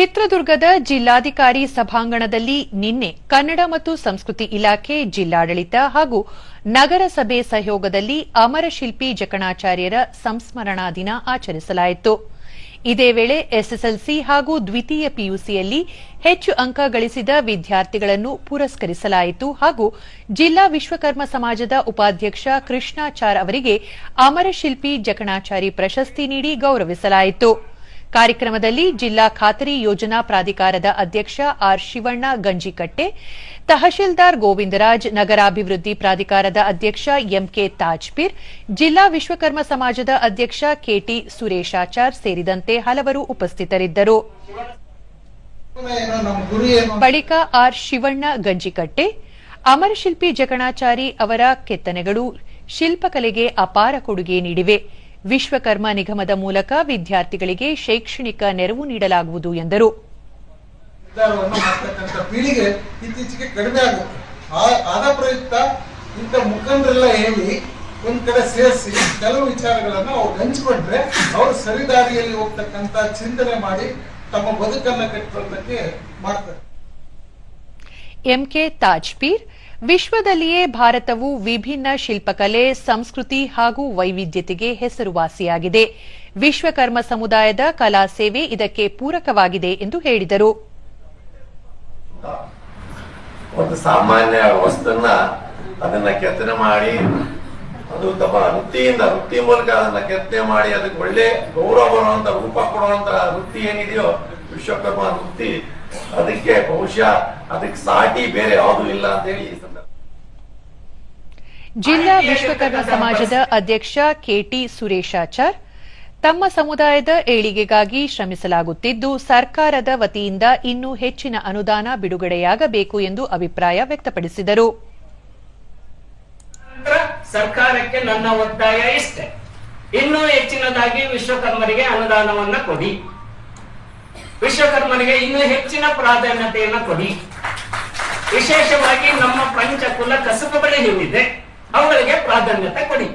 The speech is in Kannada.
ಚಿತ್ರದುರ್ಗದ ಜಿಲ್ಲಾಧಿಕಾರಿ ಸಭಾಂಗಣದಲ್ಲಿ ನಿನ್ನೆ ಕನ್ನಡ ಮತ್ತು ಸಂಸ್ಕೃತಿ ಇಲಾಖೆ ಜಿಲ್ಲಾಡಳಿತ ಹಾಗೂ ನಗರಸಭೆ ಸಹಯೋಗದಲ್ಲಿ ಅಮರಶಿಲ್ಪಿ ಜಕಣಾಚಾರ್ಯರ ಸಂಸ್ಮರಣಾ ದಿನ ಆಚರಿಸಲಾಯಿತು. ಇದೇ ವೇಳೆ ಎಸ್ಎಸ್ಎಲ್ಸಿ ಹಾಗೂ ದ್ವಿತೀಯ ಪಿಯುಸಿಯಲ್ಲಿ ಹೆಚ್ಚು ಅಂಕ ಗಳಿಸಿದ ವಿದ್ಯಾರ್ಥಿಗಳನ್ನು ಪುರಸ್ಕರಿಸಲಾಯಿತು ಹಾಗೂ ಜಿಲ್ಲಾ ವಿಶ್ವಕರ್ಮ ಸಮಾಜದ ಉಪಾಧ್ಯಕ್ಷ ಕೃಷ್ಣಾಚಾರ್ ಅವರಿಗೆ ಅಮರಶಿಲ್ಪಿ ಜಕಣಾಚಾರಿ ಪ್ರಶಸ್ತಿ ನೀಡಿ ಗೌರವಿಸಲಾಯಿತು. ಕಾರ್ಯಕ್ರಮದಲ್ಲಿ ಜಿಲ್ಲಾ ಖಾತರಿ ಯೋಜನಾ ಪ್ರಾಧಿಕಾರದ ಅಧ್ಯಕ್ಷ ಆರ್ ಶಿವಣ್ಣ ಗಂಜಿಕಟ್ಟೆ, ತಹಶೀಲ್ದಾರ್ ಗೋವಿಂದರಾಜ್, ನಗರಾಭಿವೃದ್ಧಿ ಪ್ರಾಧಿಕಾರದ ಅಧ್ಯಕ್ಷ ಎಂಕೆ ತಾಜ್ಪೀರ್, ಜಿಲ್ಲಾ ವಿಶ್ವಕರ್ಮ ಸಮಾಜದ ಅಧ್ಯಕ್ಷ ಕೆಟಿ ಸುರೇಶಾಚಾರ್ ಸೇರಿದಂತೆ ಹಲವರು ಉಪಸ್ಥಿತರಿದ್ದರು. ಬಳಿಕ ಆರ್ ಶಿವಣ್ಣ ಗಂಜಿಕಟ್ಟೆ, ಅಮರಶಿಲ್ಪಿ ಜಕಣಾಚಾರಿ ಅವರ ಕೆತ್ತನೆಗಳು, ಶಿಲ್ಪಕಲೆಗೆ ಅಪಾರ ಕೊಡುಗೆ ನೀಡಿವೆ. ವಿಶ್ವಕರ್ಮ ನಿಗಮದ ಮೂಲಕ ವಿದ್ಯಾರ್ಥಿಗಳಿಗೆ ಶೈಕ್ಷಣಿಕ ನೆರವು ನೀಡಲಾಗುವುದು ಎಂದರು. ಪೀಳಿಗೆ ಇತ್ತೀಚೆಗೆ ಕಡಿಮೆ ಆಗುತ್ತೆ. ಆದ ಪ್ರಯುಕ್ತ ಇಂಥ ಮುಖಂಡರೆಲ್ಲ ಹೇಳಿ ಒಂದ್ ಕಡೆ ಸೇರಿಸಿ ಕೆಲವು ವಿಚಾರಗಳನ್ನ ಅವ್ರು ಹಂಚಿಕೊಂಡ್ರೆ ಅವರು ಸರಿದಾರಿಯಲ್ಲಿ ಹೋಗ್ತಕ್ಕಂತ ಚಿಂತನೆ ಮಾಡಿ ತಮ್ಮ ಬದುಕನ್ನ ಕಟ್ಟಿಕೊಳ್ಳಕ್ಕೆ ಮಾಡ್ತಾರೆ. ಎಂಕೆ ತಾಜ್ಪೀರ್ ವಿಶ್ವದಲ್ಲಿಯೇ ಭಾರತವು ವಿಭಿನ್ನ ಶಿಲ್ಪಕಲೆ, ಸಂಸ್ಕೃತಿ ಹಾಗೂ ವೈವಿಧ್ಯತೆಗೆ ಹೆಸರುವಾಸಿಯಾಗಿದೆ. ವಿಶ್ವಕರ್ಮ ಸಮುದಾಯದ ಕಲಾ ಸೇವೆ ಇದಕ್ಕೆ ಪೂರಕವಾಗಿದೆ ಎಂದು ಹೇಳಿದರು. ಒಂದು ಸಾಮಾನ್ಯ ವಸ್ತುನ್ನ ಅದನ್ನ ಕೆತ್ತನೆ ಮಾಡಿ, ಅದು ತಮ್ಮ ವೃತ್ತಿಯಿಂದ ವೃತ್ತಿ ಮೂಲಕ ಅದನ್ನ ಕೆತ್ತನೆ ಮಾಡಿ, ಅದಕ್ಕೆ ಒಳ್ಳೆ ಗೌರವ ರೂಪ ಕೊಡುವಂತ ವೃತ್ತಿ ಏನಿದೆಯೋ, ವಿಶ್ವಕರ್ಮ ವೃತ್ತಿ, ಅದಕ್ಕೆ ಬಹುಶಃ ಅದಕ್ಕೆ ಸಾಟಿ ಬೇರೆ ಯಾವುದು ಇಲ್ಲ ಅಂತ ಹೇಳಿ ಜಿಲ್ಲಾ ವಿಶ್ವಕರ್ಮ ಸಮಾಜದ ಅಧ್ಯಕ್ಷ ಕೆಟಿ ಸುರೇಶಾಚಾರ್ ತಮ್ಮ ಸಮುದಾಯದ ಏಳಿಗೆಗಾಗಿ ಶ್ರಮಿಸಲಾಗುತ್ತಿದ್ದು ಸರ್ಕಾರದ ವತಿಯಿಂದ ಇನ್ನೂ ಹೆಚ್ಚಿನ ಅನುದಾನ ಬಿಡುಗಡೆಯಾಗಬೇಕು ಎಂದು ಅಭಿಪ್ರಾಯ ವ್ಯಕ್ತಪಡಿಸಿದರು. ಸರ್ಕಾರಕ್ಕೆ ನನ್ನ ಒತ್ತಾಯ ಇಷ್ಟೆ. ಇನ್ನೂ ಹೆಚ್ಚಿನದಾಗಿ ವಿಶ್ವಕರ್ಮರಿಗೆ ಅನುದಾನವನ್ನ ಕೊಡಿ. ವಿಶ್ವಕರ್ಮರಿಗೆ ಇನ್ನೂ ಹೆಚ್ಚಿನ ಪ್ರಾಧಾನ್ಯತೆಯನ್ನ ಕೊಡಿ. ವಿಶೇಷವಾಗಿ ನಮ್ಮ ಪಂಚಕುಲ ಕಸಬುಗಳೇ ಏನಿದೆ அவங்களுக்கே பிராதான்யத்தை கொடி.